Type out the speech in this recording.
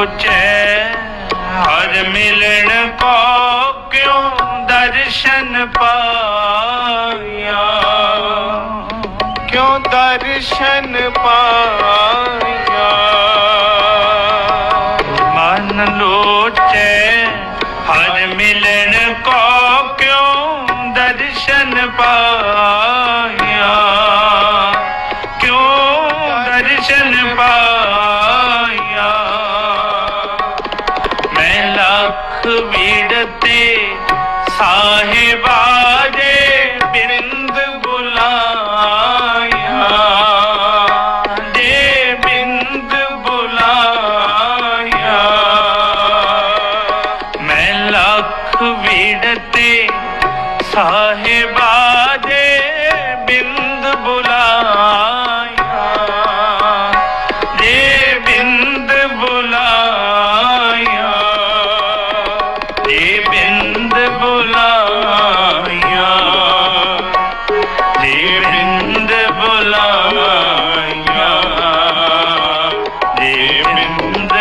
ਸੋਚੈ, ਹਰ ਮਿਲਣ ਕੋ ਕਿਉ ਦਰਸ਼ਨ ਪਾਇਆ? ਕਿਉ ਦਰਸ਼ਨ ਪਾਇਆ? ਮਨ ਲੋਚੈ, ਹਰ ਮਿਲਣ ਕੋ ਕਿਉ ਦਰਸ਼ਨ ਪਾਇਆ? ਲੱਖ ਸਾਹਿਬਾ ਦੇ ਬਿੰਦ ਬੁਲਾਇਆ ਦੇ ਬਿੰਦ ਬੁਲਾਇਆ ਮੈਂ ਲੱਖ ਵਿੜਤੇ ਸਾਹਿਬਾ ਦੇ ਬਿੰਦ ਬੁਲਾਇਆ ਦੇ ਬਿੰਦ ਬੁਲਾਇਆ ਦੇ ਬਿੰਦ